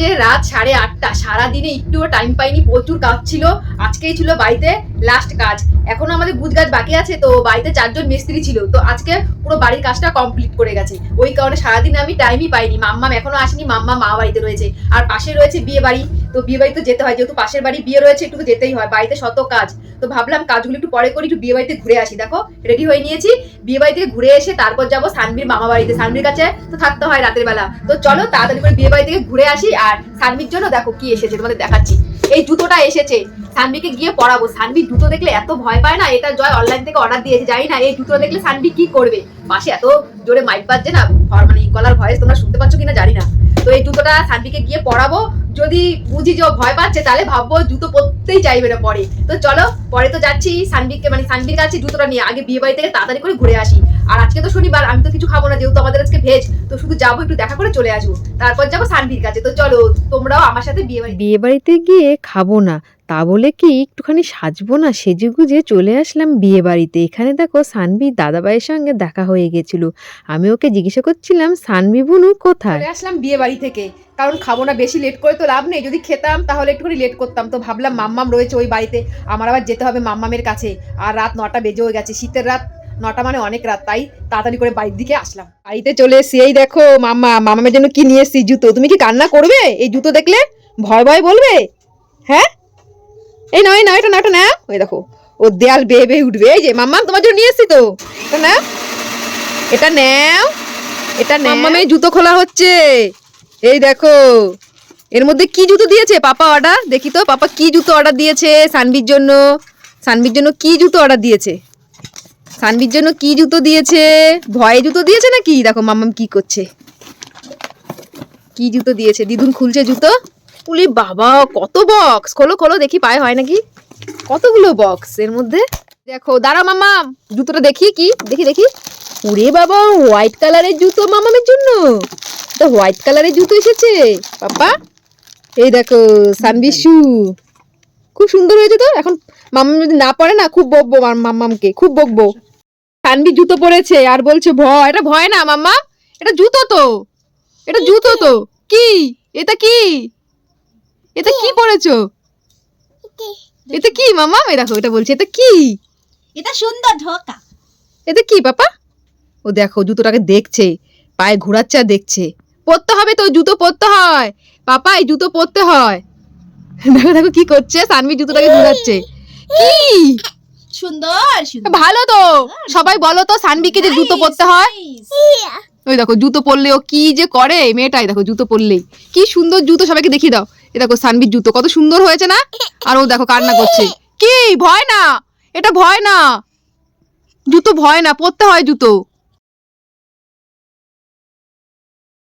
যে রাত সাড়ে আটটা, সারাদিনে একটুও টাইম পাইনি, প্রচুর কাজ ছিল আজকেই ছিল বাড়িতে লাস্ট কাজ। এখনও আমাদের গুজ গাছ বাকি আছে, তো বাড়িতে চারজন মিস্ত্রি ছিল। তো আজকে পুরো বাড়ির কাজটা কমপ্লিট করে গেছে। ওই কারণে সারাদিন আমি টাইমই পাইনি। মাম্মাম এখনও আসেনি, মাম্মা মা বাড়িতে রয়েছে। আর পাশে রয়েছে বিয়ে বাড়ি। তো বিয়ে বাড়ি তো যেতে হয়, যেহেতু পাশের বাড়ি বিয়ে রয়েছে, একটু যেতেই হয়। বাড়িতে শত কাজ। তো ভাবলাম কাজগুলো একটু পরে করি, একটু বিয়ে বাড়িতে ঘুরে আসি। দেখো রেডি হয়ে নিয়েছি। বিয়ে বাড়ি থেকে ঘুরে এসে তারপর যাব সানবির মামা বাড়িতে। সানবির কাছে তো থাকতে হয় রাতের বেলা। তো চলো তাড়াতাড়ি করে বিয়ে বাড়ি থেকে ঘুরে আসি আর সানবির জন্য দেখো কি এসেছে, তোমাদের দেখাচ্ছি। এই জুতোটা এসেছে। সানভিকে গিয়ে পড়াবো সানভি জুতো দেখলে এত ভয় পায় না, এটা জয় অনলাইন থেকে অর্ডার দিয়েছে, জানি না এই জুতো দেখলে সানভি কি করবে। পাশে এত জোরে মাইক বাজছে না মানে গলার ভয়েস তোমরা শুনতে পাচ্ছ কিনা জানি না। তো এই জুতোটা সানভিকে গিয়ে পরাবো। যদি বুঝি যে ভয় পাচ্ছে, তাহলে ভাববো জুতো পরতেই চাইবে না পরে। তো চলো, পরে তো যাচ্ছি সানবিককে মানে সানবির কাছে জুতোটা নিয়ে, আগে বিয়ে বাড়ি থেকে তাড়াতাড়ি করে ঘুরে আসি। আর আজকে তো শনিবার, আমি তো কিছু খাব না, যেহেতু আমাদের আজকে ভেজ, তো শুধু যাব, একটু দেখা করে চলে আসব। তারপর যাব সানবির কাছে। তো চলো, তোমরাও আমার সাথে বিয়ে বাড়ি বিয়ে বাড়িতে গিয়ে খাব না। তা বলে কি একটুখানি সাজবো না? সেজে গুজে চলে আসলাম বিয়ে বাড়িতে এখানে দেখো সানভি দাদাভাইয়ের সঙ্গে দেখা হয়ে গেছিল। আমি ওকে জিজ্ঞাসা করছিলাম, সানভি বুনু, কোথায়? আসলাম বিয়ে বাড়ি থেকে। কারণ খাব না, বেশি লেট করে তো লাভ নেই। যদি খেতাম তাহলে একটুখানি লেট করতাম। তো ভাবলাম মাম্মাম রয়েছে ওই বাড়িতে। আমার আবার যেতে হবে মাম্মামের কাছে। আর রাত নটা বেজেও গেছে। শীতের রাত নটা মানে অনেক রাত। তাই তাড়াতাড়ি করে বাড়ির দিকে আসলাম। বাড়িতে চলে এসছি। এই দেখো মাম্মা মামামের জন্য কি নিয়ে এসছি? জুতো। তুমি কি কান্না করবে? এই জুতো দেখলে ভয় ভয় বলবে? হ্যাঁ? এই নয় না এটা না এটা না ওই দেখো ও দেয়াল বেয়ে বেয়ে উঠবে। এই যে মাম্মা তোমার জন্য নিয়ে এসছি তো। এটা না এটা নাও। এটা মাম্মামের জুতো খোলা হচ্ছে। এই দেখো এর মধ্যে কি জুতো দিয়েছে? পাপা অর্ডার দেখি তো। পাপা কি জুতো অর্ডার দিয়েছে সানবির জন্য? সানবির জন্য কি জুতো অর্ডার দিয়েছে? সানবির জন্য কি জুতো দিয়েছে? ভয়ে জুতো দিয়েছে নাকি? দেখো মাম্মাম কি করছে। কি জুতো দিয়েছে? দিদুন খুলছে জুতো। উলি বাবা, কত বক্স খোলো খোলো, দেখি পায়ে হয় নাকি? কতগুলো বক্স এর মধ্যে? দেখো দাঁড়া মামা জুতোটা দেখি কি? দেখি দেখি। ওরে বাবা হোয়াইট কালারের জুতো মামামের জন্য। তো হোয়াইট কালারের জুতো এসেছে। পাপা এই দেখো সানবি শু খুব সুন্দর হয়েছে তো? এখন মাম্মাম যদি না পড়ে না, খুব বকবো মাম- মাম্মামকে, খুব বকবো। সানবি জুতো পরেছে, আর বলছে ভয়। এটা ভয় না, মাম্মা। এটা জুতো তো। এটা জুতো তো। কি? এটা কি? এটা কি পরেছো এটা কি মামা? এই দেখো এটা বলছে এটা কি? এটা সুন্দর ঢোকা। এটা কি পাপা? ও দেখো জুতোটাকে দেখছে পায়ে ঘোরাচ্ছে আর দেখছে। পরতে হবে তো জুতো পরতে হয়। পাপা এই জুতো পরতে হয়। দেখো দেখো কি করছে সানভি জুতোটাকে ঘোরাচ্ছে। কি? সুন্দর সুন্দর। ভালো তো। সবাই বলো তো সানভিকে যে জুতো পরতে হয়। ওই দেখো জুতো পরলে ও কি যে করে মেয়েটাই দেখো জুতো পরলেই। কি সুন্দর জুতো সবাইকে দেখিয়ে দাও। দেখো সানবির জুতো, কত সুন্দর হয়েছে না? আর ও দেখো কান্না করছে। কি? ভয় না? এটা ভয় না। জুতো ভয় না, পরতে হয় জুতো।